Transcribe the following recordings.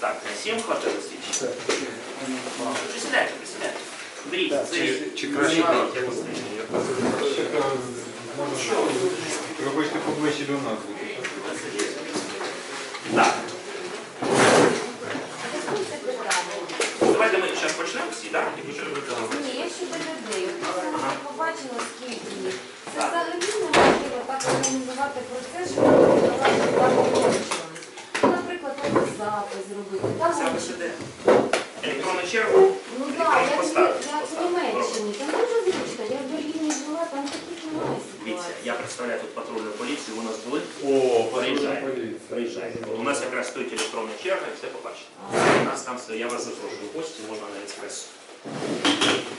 Так, всім хватило слідчі? Присідайте, присідайте. Беріть, беріть. Чи краще ви хочете поближче до нас бути? Так. Давайте ми зараз почнемо всі, так? І почнемо. Ні, я ще до людей. От Я побачила, скільки їх. Це взагалі неможливо так організувати процес, щоб давати багато почали. Ну, Наприклад, треба зробити. Там Саме вони- сюди. Електронну чергу. Ну так, як, в- як в Німеччині. Там дуже зручно. Я в Берліні жила, там таких немає Дивіться, ситуацій. я представляю тут патрульну поліцію, ви у нас були. О, Приїжджайте. Приїжджайте. У нас якраз стоїть електронна черга і все побачите. У нас там все, я вас запрошую в гості, можна на експресу.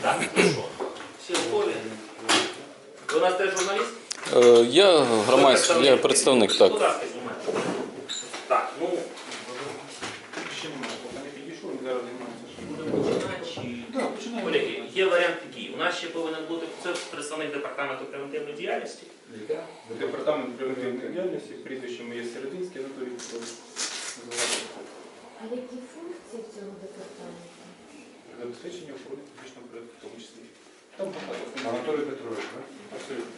Так, ну що? Всі готові? Ви у нас теж журналіст? Е, Я громадський, я представник, так. Будь ласка, знімайте. Так, ну, Ще немає, поки не підійшов, він зараз займається. будемо починати чи... Так, починаємо. Колеги, є варіант такий. У нас ще повинен бути це представник департаменту превентивної діяльності. Департамент превентивної діяльності, прізвище моє Серединське, Анатолій Петрович. Називається А які функції цього департаменту? Забезпечення охорони публічного порядку в тому числі. Там багато функцій. Анатолій Петрович, так? Абсолютно.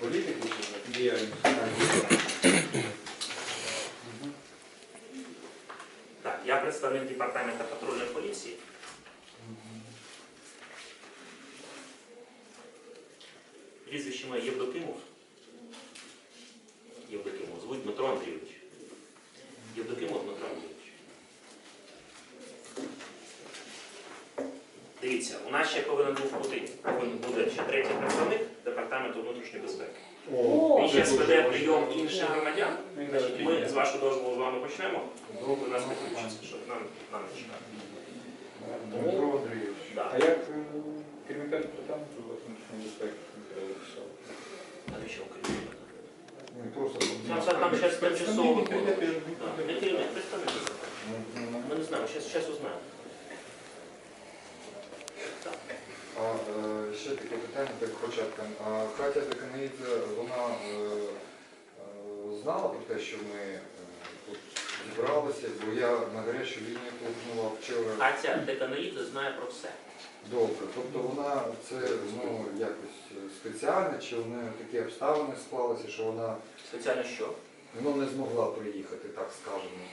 Політики Діяльність. Так, я представник департаменту патрульної поліції. Прізвище моє Євдокимов. Євдокимов. Звуть Дмитро Андрійович. Євдокимов Дмитро Андрійович. Дивіться, у нас ще повинен був бути, повинен буде ще третій представник департаменту внутрішньої безпеки. Він ще веде прийом інших громадян. Ми з вашого дозволу з вами почнемо. Ви нас підключиться, щоб нам, нам чекати. Дмитро Андрійович. Да. А як е, керівника департаменту внутрішньої безпеки? Навіщо Україна? Ну, просто Там, там, зараз тимчасово. Представник Так. Не керівник. Ми не знаємо, зараз, узнаємо. А е, ще таке питання перед початком. А Катя Деканаїдзе, вона е, е, знала про те, що ми е, зібралися, бо я на гарячу лінію телефонував вчора. Катя Деканаїдзе знає про все. Добре, тобто вона це ну, якось спеціально, чи в неї такі обставини склалися, що вона Спеціально що? ну, не змогла приїхати, так скажемо.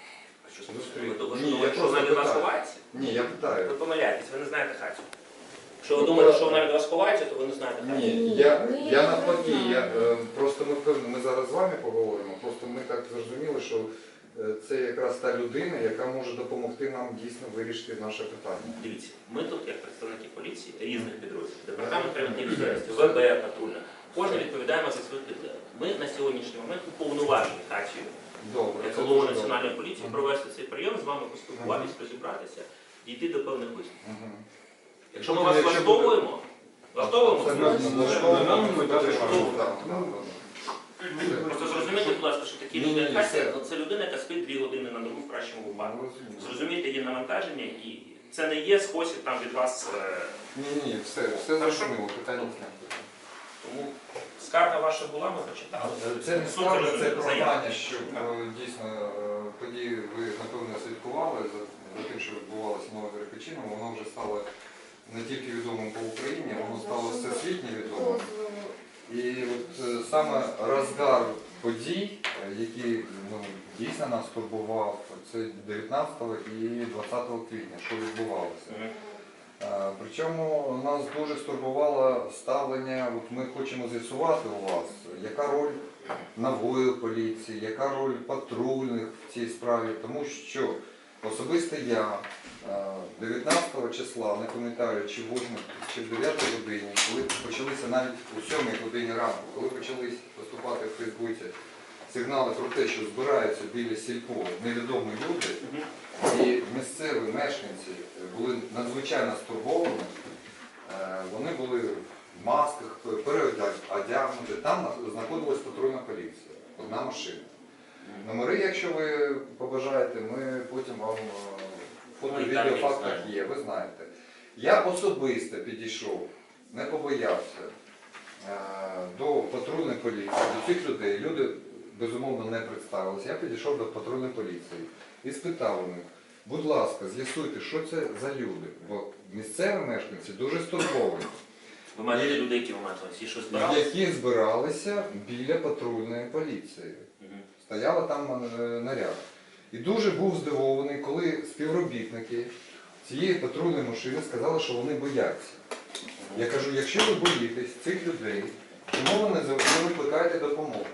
А що спеціально? Ви думаєте, Ні, я що вона просто від вас питаю. ховається? Ні, я питаю. Ви помиляєтесь, ви не знаєте Катю. Якщо ви думаєте, що вона від вас ховається, то ви не знаєте Катю. Ні, я, Ні, я я навпаки, я, е, просто ми впевнені, ми зараз з вами поговоримо, просто ми так зрозуміли, що е, це якраз та людина, яка може допомогти нам дійсно вирішити наше питання. Дивіться, ми тут, як представники поліції різних підрозділів, департамент превентивної діяльності, ВБ, патрульна, кожен відповідаємо за своїх підлеглих. Ми на сьогоднішній момент уповноважені Катію, як голову національної поліції, провести цей прийом, з вами поспілкуватися, розібратися, дійти до певних висновків. Якщо ми вас влаштовуємо, влаштовуємо, Ну, ми просто зрозумійте, будь ласка, що такі люди, Катя, ну, це людина, яка спить дві години на добу в кращому випадку. Ну. Зрозумійте її навантаження і це не є спосіб там від вас. е, Ні, ні, все, все зрозуміло, питання знято. Тому скарга ваша була, ми прочитали. Це не Суть скарга, це розумієте, заява. прохання, е, дійсно е, події ви напевно слідкували за, за тим, що відбувалося в Новогрекочино, воно вже стало не тільки відомим по Україні, воно стало всесвітньо відомим. І от е, саме розгар подій, е, які ну, дійсно нас турбував, це 19 і 20 квітня, що відбувалося. Е, Причому нас дуже стурбувало ставлення, от ми хочемо з'ясувати у вас, яка роль нової поліції, яка роль патрульних в цій справі, тому що особисто я 19 числа, не пам'ятаю, чи 8, чи в 9 годині, коли почалися навіть у 7 годині ранку, коли почались поступати в Фейсбуці сигнали про те, що збираються біля сільпо невідомі люди, і місцеві мешканці були надзвичайно стурбовані. Е, Вони були в масках, переодягнуті. Там знаходилась патрульна поліція, одна машина. Номери, якщо ви побажаєте, ми потім вам е, фото і відео там є, ви знаєте. Я особисто підійшов, не побоявся е, до патрульної поліції, до цих людей. Люди безумовно не представилися. Я підійшов до патрульної поліції і спитав у них, будь ласка, з'ясуйте, що це за люди, бо місцеві мешканці дуже стурбовані. Ви маєте людей, які ви маєте, всі що збиралися? які збиралися біля патрульної поліції. Мгм. Стояла там е, наряд. І дуже був здивований, коли співробітники цієї патрульної машини сказали, що вони бояться. Я кажу, якщо ви боїтесь цих людей, чому ви не викликаєте допомогу?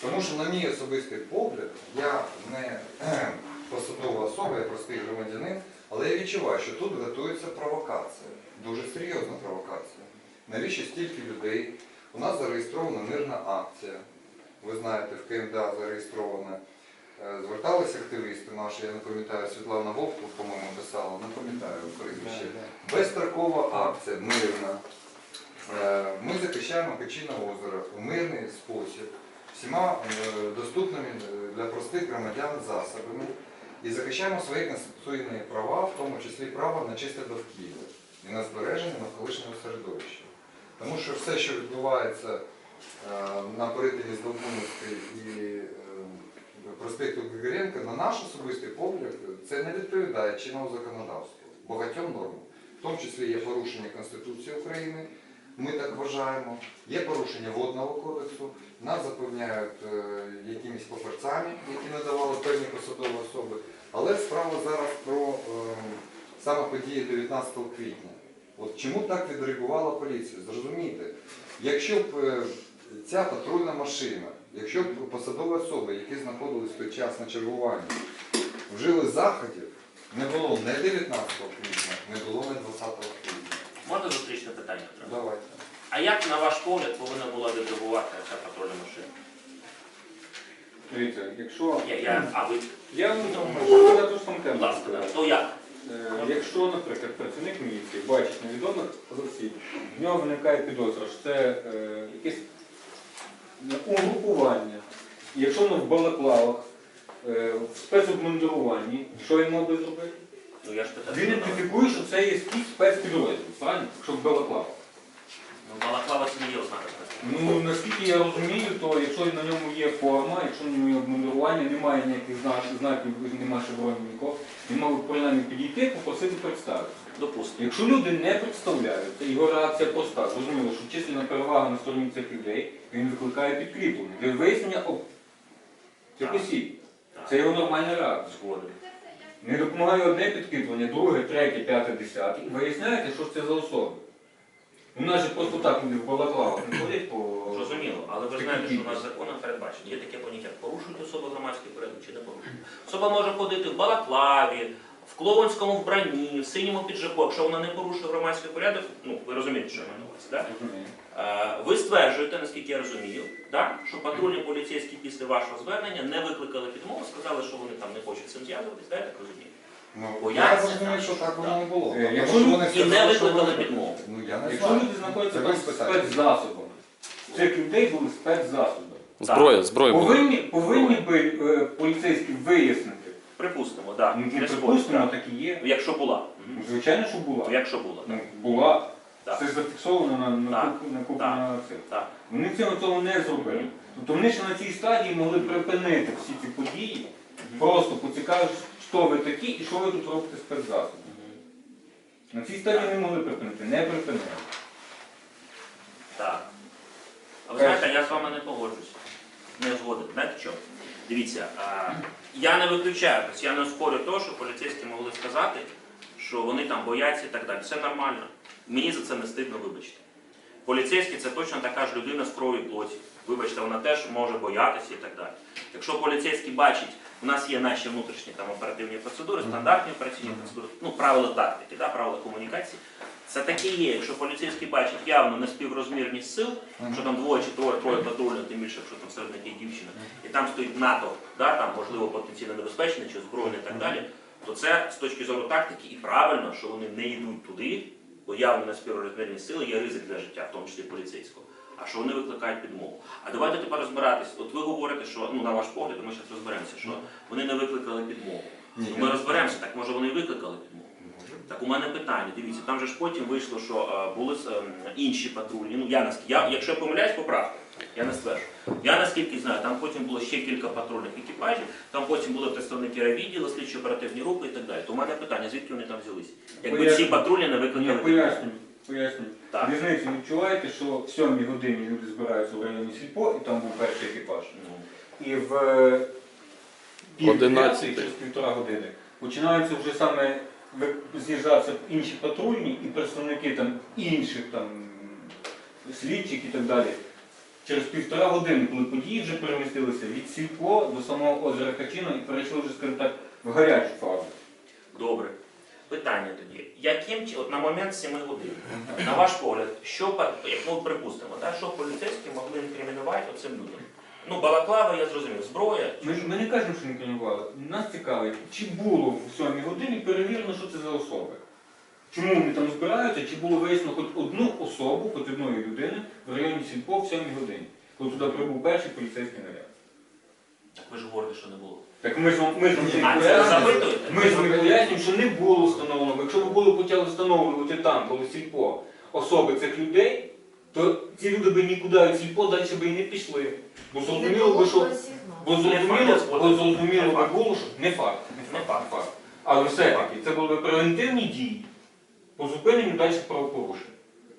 Тому що, на мій особистий погляд, я не посадова особа, я простий громадянин, але я відчуваю, що тут готується провокація, дуже серйозна провокація. Навіщо стільки людей? У нас зареєстрована мирна акція. Ви знаєте, в КМДА зареєстрована. Е, Зверталися активісти наші, я не пам'ятаю, Світлана Вовку, по-моєму, писала, не пам'ятаю прізвище. Безстрокова акція, мирна. Е, Ми захищаємо Печіне озеро у мирний спосіб, всіма е, доступними для простих громадян засобами і захищаємо свої конституційні права, в тому числі право на чисте довкілля і на збереження навколишнього середовища. Тому що все, що відбувається на перетині з Довбунівської і проспекту Григоренка, на наш особистий погляд, це не відповідає чинному законодавству, багатьом нормам. В тому числі є порушення Конституції України, ми так вважаємо, є порушення водного кодексу, нас запевняють е, якимись паперцями, які надавали певні посадові особи. Але справа зараз про е, саме події 19 квітня. От чому так відреагувала поліція? Зрозумійте, якщо б е, ця патрульна машина, якщо б посадові особи, які знаходились в той час на чергуванні, вжили заходів, не було не 19 квітня, не було не 20 квітня. Можна зустрічне питання? Петро? Давайте. А як, на ваш погляд, повинна була відреагувати ця патрульна машина? Дивіться, якщо Я, я, а ви, я ну, можу сказати ж сам будь ласка, да. то як? Е, Якщо, наприклад, працівник міліції бачить невідомих осіб, в нього виникає підозра, що це е, якесь угрупування. Якщо воно в балаклавах, е, в спецобмундируванні, що він мав би зробити? Ну я ж питаю. Він ідентифікує, що це є якийсь спецпідрозділ, правильно? Якщо в балаклавах. Ну, балаклава це не є ознака спецслужб. Ну, наскільки я розумію, то якщо на ньому є форма, якщо на ньому є обмундирування, немає ніяких знаків, знаків, немає шевронів нікого, він мав би принаймні підійти, попросити представитися. Допустимо. Якщо люди не представляються, його реакція проста. Зрозуміло, що численна перевага на стороні цих людей, він викликає підкріплення. Для вияснення об... цих осіб. Це його нормальна реакція. Згоден. Не допомагає одне підкріплення, друге, третє, п'яте, десяте. Виясняєте, що ж це за особи. У нас же просто так люди в балаклавах не ходять по... Зрозуміло, але ви знаєте, що у нас законом передбачено. Є таке поняття, порушують особи громадський порядок чи не порушують. Особа може ходити в балаклаві, в клоунському вбранні, в синьому піджаку. Якщо вона не порушує громадський порядок, ну ви розумієте, що я маю на увазі, так? Е, Ви стверджуєте, наскільки я розумію, так, що патрульні поліцейські після вашого звернення не викликали підмову, сказали, що вони там не хочуть з цим зв'язуватись, так, я так розумію. Ну, Бояться, я розумію, так. що так воно не було. Е, Тому якщо що вони І не сказали, що викликали вони- підмову. Ну я не Якщо знаю. люди знаходяться Це ви з спитайте. спецзасобами, цих людей були спецзасоби. Зброя, зброя була. Повинні, повинні би е, поліцейські вияснити. Припустимо, так. Ну, не припустимо, так і є. Якщо була. Ну, Звичайно, що була. Ну, Якщо була, Ну, так. була. Так. Це ж зафіксовано на, на, Так. куп- на, Так. Так. Вони цього цього не зробили. Тобто вони ще на цій стадії могли припинити всі ці події, просто поцікавившись, хто ви такі і що ви тут робите спецзасоби. Мгм. На цій стадії не могли припинити, не припинили. Так. А ви знаєте, я з вами не погоджуюся. Не згоден. Знаєте чому? Дивіться, я не виключаю, тобто я не спорю того, що поліцейські могли сказати, що вони там бояться і так далі. Це нормально. Мені за це не стидно, вибачте. Поліцейський це точно така ж людина з крові плоті. Вибачте, вона теж може боятися і так далі. Якщо поліцейський бачить, у нас є наші внутрішні там оперативні процедури, стандартні операційні процедури, ну правила тактики, да, правила комунікації. Це таке є. Якщо поліцейський бачить явно неспіврозмірність сил, що там двоє чи троє, троє патрульних, тим більше, якщо там серед них є дівчина, і там стоїть НАТО, да, там можливо потенційно небезпечне чи озброєне і так далі, то це з точки зору тактики і правильно, що вони не йдуть туди, бо явно неспіврозмірні сили є ризик для життя, в тому числі поліцейського. А що вони викликають підмову? А давайте тепер розбиратись. От ви говорите, що ну на ваш погляд, ми зараз розберемося, що вони не викликали підмову. Ні, Ну, ми розберемося, так може вони і викликали підмову. Так у мене питання, дивіться, там же ж потім вийшло, що е, були е, інші патрульні. Ну я наскільки я, якщо я помиляюсь, поправте. Я не стверджую. Я наскільки знаю, там потім було ще кілька патрульних екіпажів, там потім були представники райвідділу, слідчо оперативні групи і так далі. То у мене питання, звідки вони там взялися? Якби всі Поясню. патрульні не Ні, викликали. Так. Різницю відчуваєте, що в сьомій годині люди збираються в районі Сільпо, і там був перший екіпаж. Ну, І в е, пів Одинадцятий. через півтора години починаються вже саме з'їжджатися інші патрульні і представники там інших там слідчих і так далі. Через півтора години, коли події вже перемістилися від Сільпо до самого озера Качина і перейшли вже, скажімо так, в гарячу фазу. Добре. Питання тоді. Яким от на момент 7 годин, на ваш погляд, що як ну припустимо, да, що поліцейські могли інкримінувати оцим людям? Ну, балаклава, я зрозумів, зброя. Ми, ми не кажемо, що не тренували. Нас цікавить, чи було в сьомій годині перевірено, що це за особи. Чому вони там збираються, чи було вияснено хоч одну особу, хоч одної людини в районі Сільпо в сьомій годині, коли туди прибув перший поліцейський наряд. Так ви ж говорите, що не було. Так ми ж вам ми ж вам А це ви пояснюємо. запитуєте? Ми ж вам пояснюємо, що не було встановлено. Якщо ви були почали встановлювати там, коли Сільпо, особи цих людей, то ці люди би нікуди від Сільпо далі би і не пішли. Бо зрозуміло би, що. Бо зрозуміло, бо зрозуміло би було, що не факт. Не факт. факт. Але все-таки це були б превентивні дії по зупиненню далі правопорушень.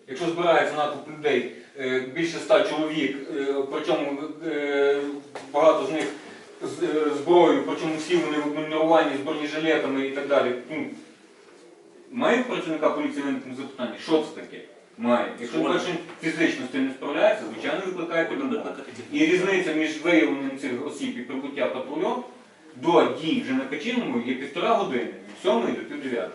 Якщо збирається натовп людей, е, більше ста чоловік, е, причому е, багато з них з зброєю, причому всі вони в обмінуванні з бронежилетами і так далі. Ну, має працівника поліції виникнути запитання, що це таке? Має. Якщо Згоден. першим фізично з цим не справляється, звичайно викликає підмогу. І різниця між виявленням цих осіб і прибуття патрульом до дій вже на Качиному є півтора години, від 7 до пів 9.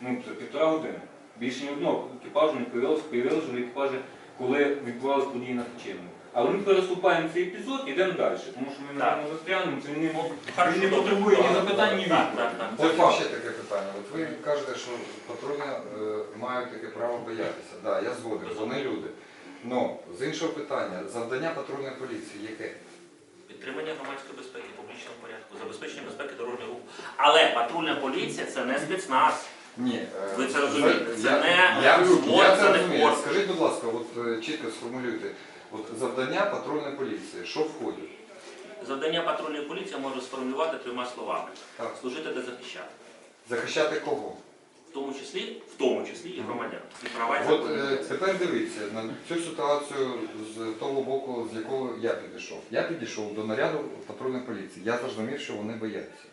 Ну, це півтора години. Більше ні одного екіпажу не появилося, появилося вже екіпажі, коли відбувалися події на Качиному. Але ми переступаємо цей епізод і йдемо далі, тому що ми на Так. ньому застрянемо, це не, він не потребує ні запитань, ні Так, відповідей. так, так. Це факт. ще таке питання. От ви кажете, що патрульні е, мають таке право боятися. Так, да, я згоден, вони люди. Ну, з іншого питання, завдання патрульної поліції яке? Підтримання громадської безпеки, публічного порядку, забезпечення безпеки дорожнього руху. Але патрульна поліція це не спецназ. Ні, е, Ви це розумієте, це я, не я, спорт, я це розумію. спорт. Скажіть, будь ласка, от е, чітко сформулюйте. От завдання патрульної поліції, що входить? Завдання патрульної поліції можу сформулювати трьома словами: Так. служити та захищати. Захищати кого? В тому числі, в тому числі і громадян. І права і От закони. е, тепер дивіться на цю ситуацію з того боку, з якого я підійшов. Я підійшов до наряду патрульної поліції. Я зрозумів, що вони бояться.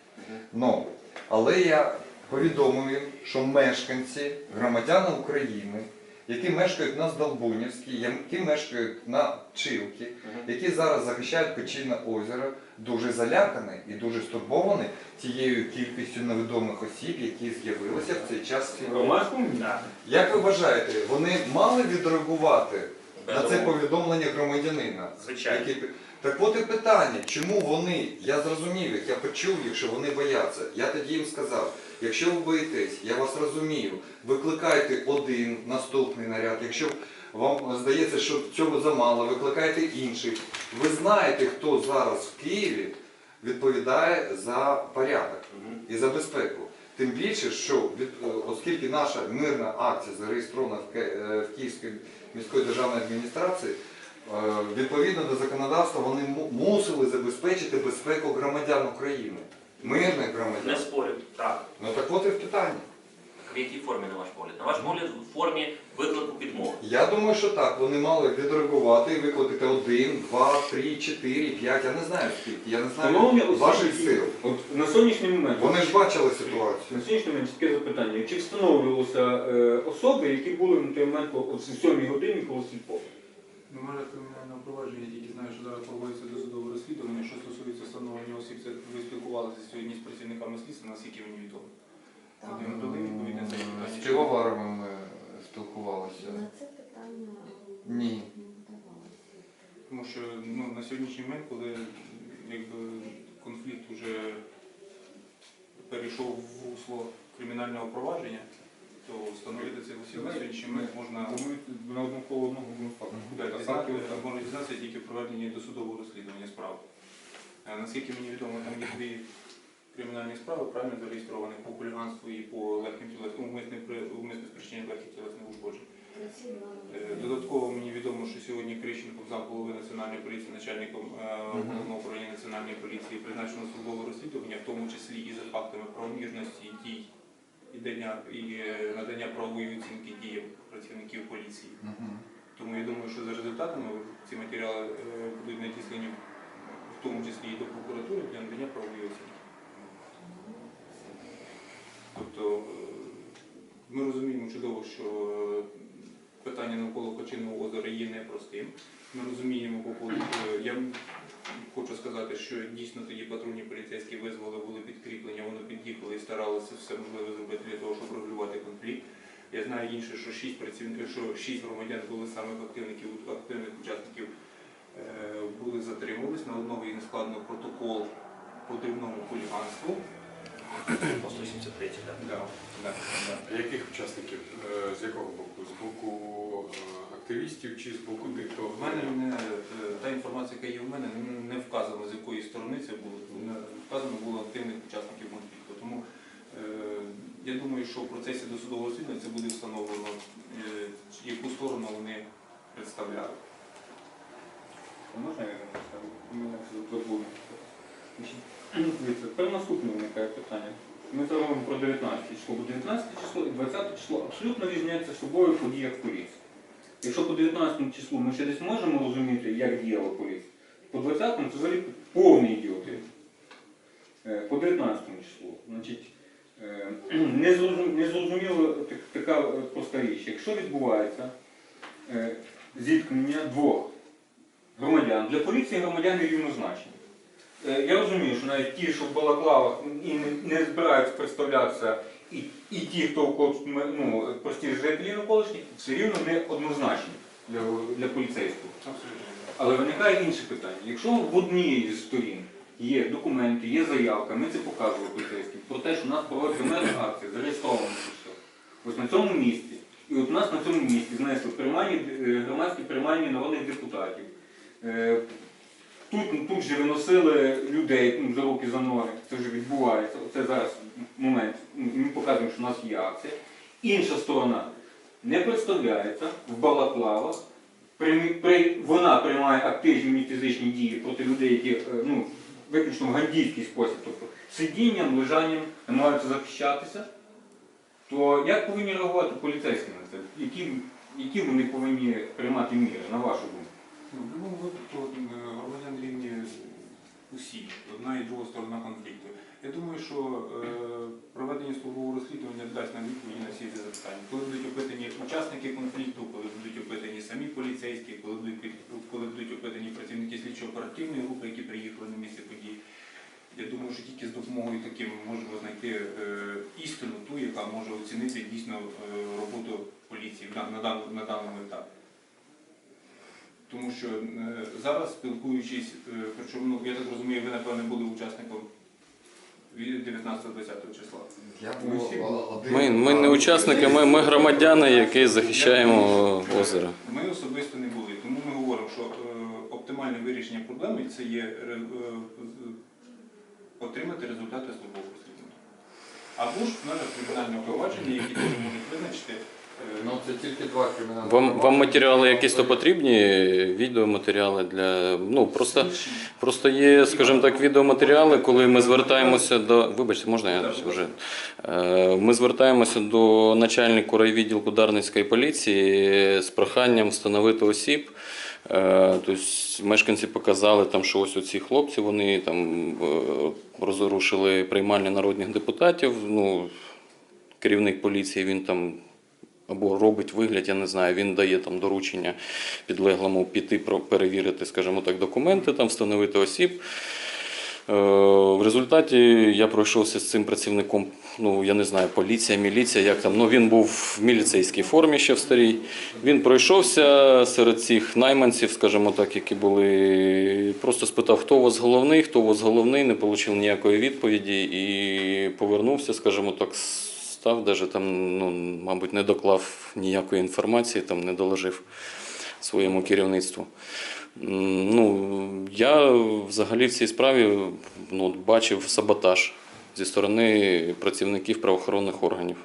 Ну, але я повідомив їм, що мешканці, громадяни України, які мешкають на Здолбунівській, які мешкають на Чилки, які зараз захищають Печійне озеро, дуже залякані і дуже стурбовані тією кількістю невідомих осіб, які з'явилися в цей час. як ви вважаєте, вони мали відреагувати на це повідомлення громадянина? Звичайно. Так от і питання, чому вони, я зрозумів їх, я почув їх, що вони бояться. Я тоді їм сказав, якщо ви боїтесь, я вас розумію, викликайте один наступний наряд. Якщо вам здається, що цього замало, викликайте інший. Ви знаєте, хто зараз в Києві відповідає за порядок і за безпеку. Тим більше, що е, оскільки наша мирна акція зареєстрована в, е, Київській міської державної адміністрації, відповідно до законодавства вони му- мусили забезпечити безпеку громадян України, мирних Не громадян. спорю. Так. Ну так от і в питання. В якій формі, на ваш погляд? На ваш погляд, в формі виклику підмоги. Я думаю, що так, вони мали відреагувати і викликати один, два, три, чотири, п'ять, я не знаю скільки, я не знаю ваших сил. От на сьогоднішній момент. Вони ж бачили ситуацію. На сьогоднішній момент таке запитання. Чи встановлювалися е, особи, які були на той момент о 7 годині коло сільпо? Ну, може кримінального провадження, тільки знаю, що зараз проводиться досудове розслідування. Що стосується встановлення осіб, це ви спілкувалися сьогодні з працівниками слідства, наскільки мені відомо. Вони надали відповідне З запитання. Півоваровим ми спілкувалися. На це питання Ні. не вдавалося. Тому що ну, на сьогоднішній момент, коли якби, конфлікт вже перейшов в русло кримінального провадження, то встановити осіб на сьогоднішній момент можна на одну коло одного одну факту. Можна дізнатися тільки в проведенні досудового розслідування справи. Е, Наскільки мені відомо, там є дві кримінальні справи, правильно зареєстровані по хуліганству і по легким тілесним умисне спричинення легких тілесних ушкоджень. Е, Додатково мені відомо, що сьогодні Крищенко зам голови національної поліції, начальником е, головного управління національної поліції призначено службове розслідування, в тому числі і за фактами правомірності дій і надання правової оцінки діям працівників поліції. Тому я думаю, що за результатами ці матеріали е, будуть надіслані в тому числі і до прокуратури для надання правової оцінки. Тобто е, ми розуміємо чудово, що питання навколо Кочинного озера є непростим. Ми розуміємо е, я хочу сказати, що дійсно тоді патрульні поліцейські визвали, були підкріплення, вони під'їхали і старалися все можливе зробити для того, щоб регулювати конфлікт. Я знаю інше, що шість працівників, що шість громадян були самих активників, активних учасників е, були затримувались. На одного і не складено протокол по дрібному хуліганству. По 173, так. Да, да, да. Яких учасників? Е, З якого боку? З боку е, активістів чи з боку тих, хто В мене не, е, та інформація, яка є в мене, не- вказано з якої сторони це було. Не вказано було активних учасників конфлікту. Тому е, я думаю, що в процесі досудового розслідування це буде встановлено, е, яку сторону вони представляли. Можна я це забув. Тепер наступне виникає питання. Ми говоримо про 19 число, бо 19 число і 20 число абсолютно різняться собою в подіях поліції. Якщо по 19 числу ми ще десь можемо розуміти, як діяла поліція, по 20 це взагалі повний ідіотизм. Е, По 19 числу, значить, е, незрозум- незрозуміло така проста річ. Якщо відбувається е, зіткнення двох громадян. Для поліції громадяни рівнозначні. Я розумію, що навіть ті, що в балаклавах і не збираються представлятися, і, і ті, хто ну, прості жителі навколишні, все рівно не однозначні для, для поліцейського. Але виникає інше питання. Якщо в одній з сторін є документи, є заявка, ми це показували поліцейським, про те, що у нас проводиться мирна акція, зареєстровано це все. Ось на цьому місці. І от у нас на цьому місці знесли приймальні, е, громадські приймальні народних депутатів. Е, Тут, тут же виносили людей ну, за руки за ноги, це вже відбувається. Оце зараз момент. Ми показуємо, що у нас є акція. Інша сторона не представляється в балаклавах, при, вона приймає активні фізичні дії проти людей, які е, ну, виключно в гандійський спосіб, тобто сидінням, лежанням намагаються захищатися, то як повинні реагувати поліцейські на це? Які, які вони повинні приймати міри, на вашу думку? Ну, В будь-якому випадку е, громадян рівні усі, одна і друга сторона конфлікту. Я думаю, що е, проведення службового розслідування дасть нам відповіді на всі ці запитання. Коли будуть опитані учасники конфлікту, коли будуть опитані самі поліцейські, коли будуть, опитані працівники слідчо-оперативної групи, які приїхали на місце події. Я думаю, що тільки з допомогою таким ми можемо знайти е, істину, ту, яка може оцінити дійсно е, роботу поліції на, на, дан- на даному етапі. Тому що зараз, спілкуючись, причому, ну, я так розумію, ви, напевне, були учасником від 19-20 числа. Ми ми не учасники, ми, ми громадяни, які захищаємо озеро. Ми особисто не були, тому ми говоримо, що е, оптимальне вирішення проблеми це є е, е, отримати результати службового розслідування. Або ж в межах кримінального провадження, які теж можуть визначити. Ну, це тільки два кримінальні. Вам, вам матеріали якісь то потрібні? Відеоматеріали для. Ну просто, просто є, скажімо так, відеоматеріали, коли ми звертаємося до. Вибачте, можна я вже? Е, Ми звертаємося до начальника райвідділку Дарницької поліції з проханням встановити осіб. Тобто мешканці показали, там, що ось оці хлопці вони там е, розрушили приймальні народних депутатів. Ну, керівник поліції він там або робить вигляд, я не знаю, він дає там доручення підлеглому піти перевірити, скажімо так, документи, там встановити осіб. Е, В результаті я пройшовся з цим працівником, ну я не знаю, поліція, міліція, як там. Ну він був в міліцейській формі ще в старій. Він пройшовся серед цих найманців, скажімо так, які були. Просто спитав, хто у вас головний, хто у вас головний, не отримав ніякої відповіді і повернувся, скажімо так, став, даже там, ну, мабуть, не доклав ніякої інформації, там не доложив своєму керівництву. Ну, я взагалі в цій справі ну, бачив саботаж зі сторони працівників правоохоронних органів.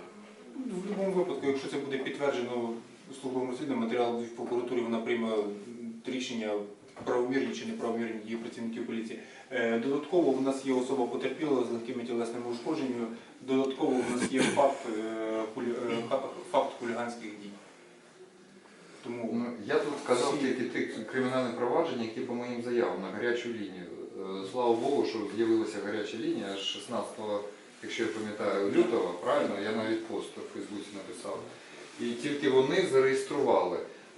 Ну, В будь-якому випадку, якщо це буде підтверджено службовому розслідуванні матеріал в прокуратурі, вона прийме рішення правомірні чи неправомірні дії працівників поліції. Е, Додатково в нас є особа потерпіла з легкими тілесними ушкодженнями. Додатково в нас є факт, е, е, факт хуліганських дій. Тому Ну, я тут казав тільки тих кримінальних проваджень, які по моїм заявам на гарячу лінію. Слава Богу, що з'явилася гаряча лінія аж 16, якщо я пам'ятаю, лютого, правильно, я навіть пост у Фейсбуці написав. І тільки вони зареєстрували.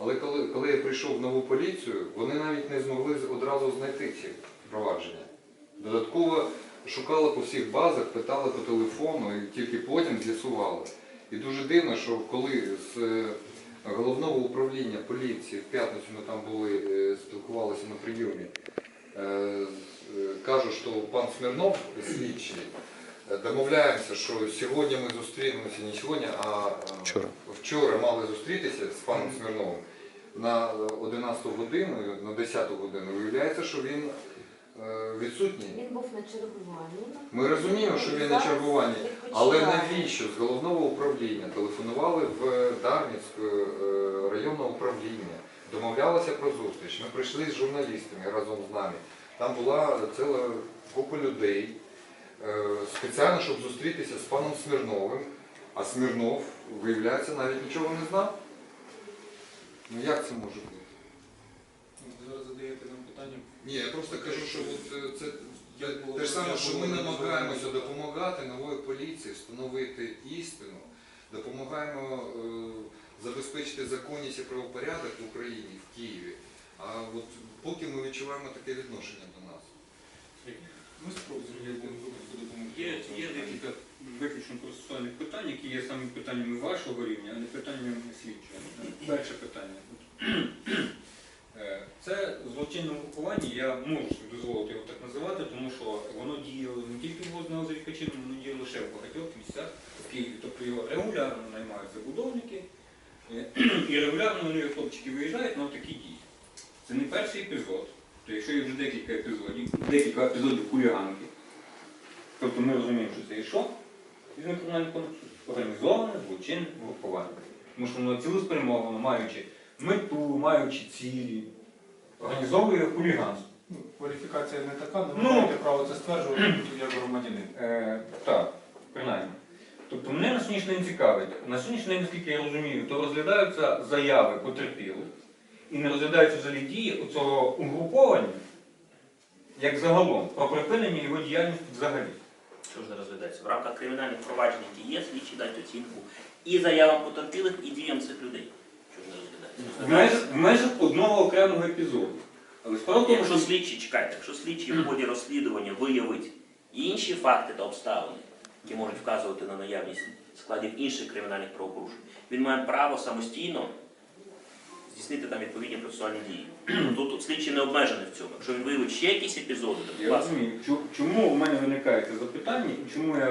Але коли, коли я прийшов в нову поліцію, вони навіть не змогли одразу знайти ці провадження. Додатково шукали по всіх базах, питали по телефону і тільки потім з'ясували. І дуже дивно, що коли з е, головного управління поліції в п'ятницю ми там були, е, спілкувалися на прийомі, е, кажуть, що пан Смірнов, слідчий, домовляємося, що сьогодні ми зустрінемося не сьогодні, а Вчора. вчора мали зустрітися з паном Смірновим на 11 годину, на 10 годину. Виявляється, що він е, відсутній. Він був на чергуванні. Ми розуміємо, що він на чергуванні, але навіщо з головного управління телефонували в Дарницьке районне управління, домовлялися про зустріч. Ми прийшли з журналістами разом з нами. Там була ціла купа людей е, спеціально, щоб зустрітися з паном Смірновим. А Смірнов, виявляється, навіть нічого не знав. Ну як це може бути? ви зараз задаєте нам питання. Ні, я просто кажу, що от е, це те ж саме, що ми намагаємося допомагати нової поліції встановити істину, допомагаємо е, забезпечити законність і правопорядок в Україні, в Києві. А от поки ми відчуваємо таке відношення до нас. Ми спробуємо допомогти. Є, є декілька виключно процесуальних питань, які є саме питаннями вашого рівня, а не питаннями слідчого. Перше питання. Е, Це злочинне я можу дозволити його так називати, тому що воно діяло не тільки в Возного Зарікачину, воно діяло ще в багатьох місцях в Києві. Тобто його регулярно наймають забудовники, е, і регулярно нові хлопчики виїжджають на такі дії. Це не перший епізод. То якщо є вже декілька епізодів, декілька епізодів хуліганки, тобто ми розуміємо, що це і що? Візьме кримінальний організоване злочинне групування. Тому що воно цілеспрямовано, маючи мету, маючи цілі, організовує хуліганство. Ну, Кваліфікація не така, але ви Ну. маєте право це стверджувати як громадянин. Е, так, принаймні. Тобто мене на сьогоднішній день цікавить. На сьогоднішній день, наскільки я розумію, то розглядаються заяви потерпілих і не розглядаються взагалі дії цього угруповання, як загалом, про припинення його діяльності взагалі. Що ж не розглядається? В рамках кримінальних проваджень, які є, слідчі дають оцінку і заявам потерпілих, і діям цих людей. Що ж не розглядається? В межах, в межах одного окремого епізоду. Але справа в тому, Якщо що слідчі, чекайте, якщо слідчі в ході розслідування виявить інші факти та обставини, які можуть вказувати на наявність складів інших кримінальних правопорушень, він має право самостійно здійснити там відповідні процесуальні дії. Тут, слідчий не обмежений в цьому. Якщо він виявить ще якісь епізоди, то будь я ласка. розумію, чу- чому у мене виникає це запитання і чому я